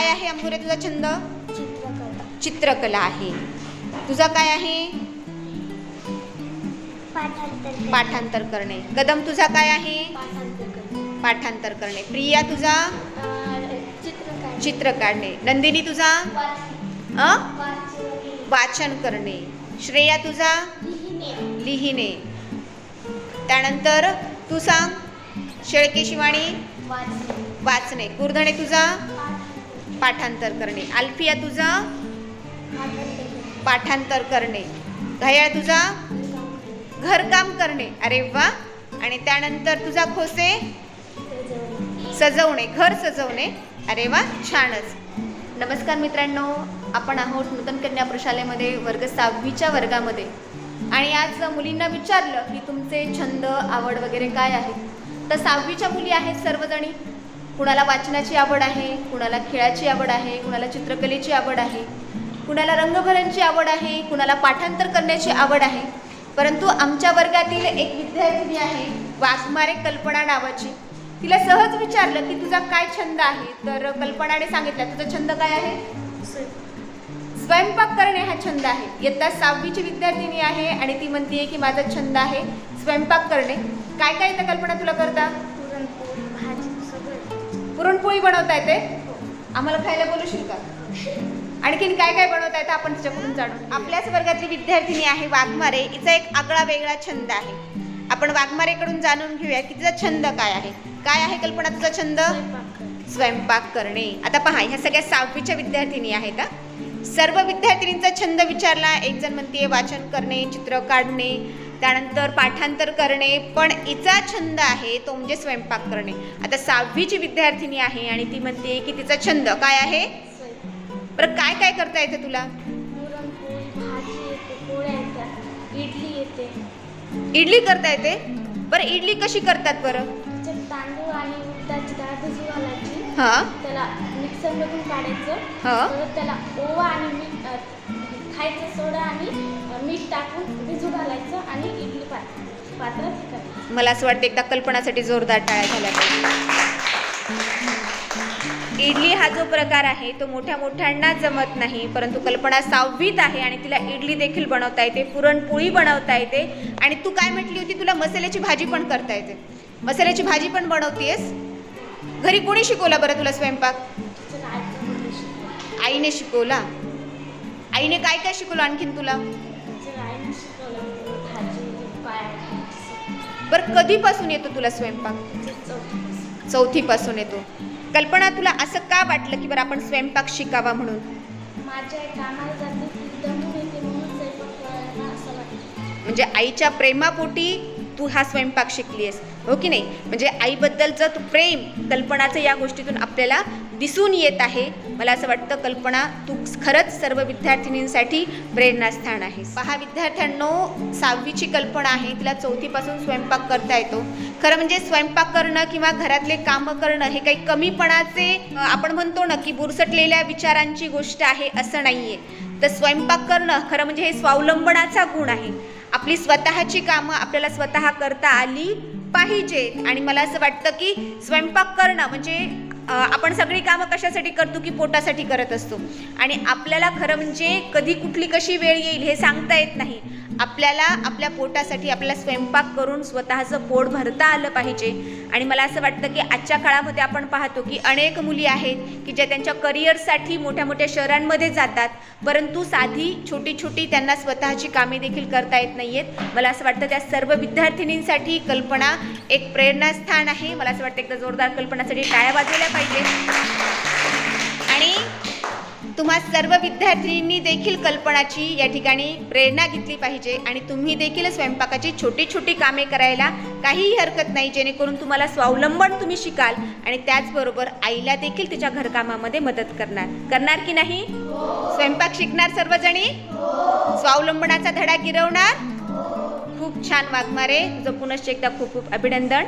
काय आहे अंबुरे तुझा छंद? चित्रकला. चित्रकला आहे. तुझा काय आहे? पाठांतर करणे. कदम तुझा काय आहे? पाठांतर करणे. प्रिया तुझा? चित्र काढणे. नंदिनी तुझा? वाचन. करणे. श्रेया तुझा? लिहिणे. त्यानंतर तू सांग. शेळके शिवाणी? वाचणे. कुर्धणे तुझा? पाठांतर करणे. अल्फिया तुझा पाठांतर करणे. पाठांतर तुझा घरकाम करणे. अरे वा. आणि त्यानंतर तुझा खोसे सजवणे. सजवणे घर सजवणे. अरे वा छानच. नमस्कार मित्रांनो आपण आहोत नूतन कन्या प्रशालेमध्ये वर्ग सहावीच्या वर्गामध्ये. आणि आज मुलींना विचारलं की तुमचे छंद आवड वगैरे काय आहे तर सहावीच्या मुली आहेत सर्वजणी. कुणाला वाचनाची आवड आहे कुणाला खेळाची आवड आहे कुणाला चित्रकलेची आवड आहे कुणाला रंगभरणची आवड आहे कुणाला पाठांतर करण्याची आवड आहे. परंतु आमच्या वर्गातील एक विद्यार्थिनी आहे वाघमारे कल्पना नावाची. तिला सहज विचारलं की तुझा काय छंद आहे? तर कल्पनाने सांगितलं तुझा छंद काय आहे? स्वयंपाक करणे हा छंद आहे. इयत्ता सहावीची विद्यार्थिनी आहे आणि ती म्हणते की माझा छंद आहे स्वयंपाक करणे. काय काय येतं कल्पना तुला करता? पुरणपोळी बनवता येते आम्हाला खायला बोलूशील का आणखीन काय काय बनवता येतं आपण तिच्याकडून जाणून आपल्याच वर्गातली विद्यार्थिनी आहे वाघमारे. हिचा एक आगळा वेगळा छंद आहे. आपण वाघमारेकडून जाणून घेऊया की तिचा छंद काय आहे. काय आहे कल्पना तुझा छंद? स्वयंपाक करणे. आता पहा ह्या सगळ्या सहावीच्या विद्यार्थिनी आहेत सर्व विद्यार्थिनींचा छंद विचारला. एक जण म्हणते वाचन करणे चित्र काढणे. त्यानंतर पाठांतर करणे पण हिचा छंद आहे तो म्हणजे स्वयंपाक करणे. आता सहावीची विद्यार्थिनी आहे आणि ती म्हणते की तिचा छंद काय आहे? बरं काय काय करता येतं तुला? पुरणपोळी भाजी इडली येते इडली करता येते. बरं इडली कशी करतात बरं? तांदूळ आणि उडदाची डाळ भिजू घालायची त्याला मिक्सरमधून काढायचं त्याला ओवा आणि मीठ खायचं सोडा आणि मीठ टाकून मला असं वाटतं एकदा कल्पनासाठी जोरदार टाळ्या झाल्या पाहिजे इडली हा जो प्रकार आहे तो मोठ्या मोठ्यांना जमत नाही परंतु कल्पना सहावीत आहे आणि तिला इडली देखील बनवता येते पुरणपोळी बनवता येते. आणि तू काय म्हटली होती? तुला मसाल्याची भाजी पण करता येते. मसाल्याची भाजी पण बनवतेस घरी कोणी शिकवला बरं तुला स्वयंपाक? आईने शिकवला. आईने काय काय शिकवलं आणखीन तुला? बरं कधीपासून येतो तुला स्वयंपाक? चौथीपासून येतो. कल्पना तुला असं का वाटलं की बरं आपण स्वयंपाक शिकावा म्हणून? म्हणजे आईच्या प्रेमापोटी तू हा स्वयंपाक शिकलीस हो की नाही? म्हणजे आईबद्दलचं तू प्रेम कल्पनाचं या गोष्टीतून आपल्याला दिसून येत आहे. मला असं वाटतं कल्पना तू खरंच सर्व विद्यार्थिनींसाठी प्रेरणास्थान आहे पहा विद्यार्थ्यांनो सहावीची कल्पना आहे. तिला चौथीपासून स्वयंपाक करता येतो. खरं म्हणजे स्वयंपाक करणं किंवा घरातले कामं करणं हे काही कमीपणाचे आपण म्हणतो ना की बुरसटलेल्या विचारांची गोष्ट आहे असं नाही आहे तर स्वयंपाक करणं खरं म्हणजे हे स्वावलंबनाचा गुण आहे. आपली स्वतःची कामं आपल्याला स्वतः करता आली पाहिजेत. आणि मला असं वाटतं की स्वयंपाक करणं म्हणजे आपण सगळी कामं कशासाठी करतो की पोटासाठी करत असतो? आणि आपल्याला खरं म्हणजे कधी कुठली कशी वेळ येईल हे सांगता येत नाही. आपल्याला आपल्या पोटासाठी आपल्याला स्वयंपाक करून स्वतःचं पोट भरता आलं पाहिजे. आणि मला असं वाटतं की आजच्या काळामध्ये आपण पाहतो की अनेक मुली आहेत की ज्या त्यांच्या करिअरसाठी मोठ्या मोठ्या शहरांमध्ये जातात. परंतु साधी छोटी छोटी त्यांना स्वतःची कामे देखील करता येत नाही आहेत मला असं वाटतं त्या सर्व विद्यार्थिनींसाठी कल्पना एक प्रेरणास्थान आहे. मला असं वाटतं एकदा जोरदार कल्पनासाठी टाळ्या वाजवल्या पाहिजे. पाहिजे. आणि तुम्हा सर्व विद्यार्थिनींनी देखील कल्पनाची या ठिकाणी प्रेरणा घेतली पाहिजे. आणि तुम्ही देखील स्वयंपाकाची छोटी छोटी कामे करायला काहीही हरकत नाही जेणेकरून तुम्हाला स्वावलंबन तुम्ही शिकाल आणि त्याचबरोबर आईला देखील तिच्या घरकामामध्ये मदत करणार. करणार की नाही? स्वयंपाक शिकणार सर्वजणी? स्वावलंबनाचा धडा गिरवणार? खूप छान वाघमारे तुझं पुनश्च एकदा खूप खूप अभिनंदन.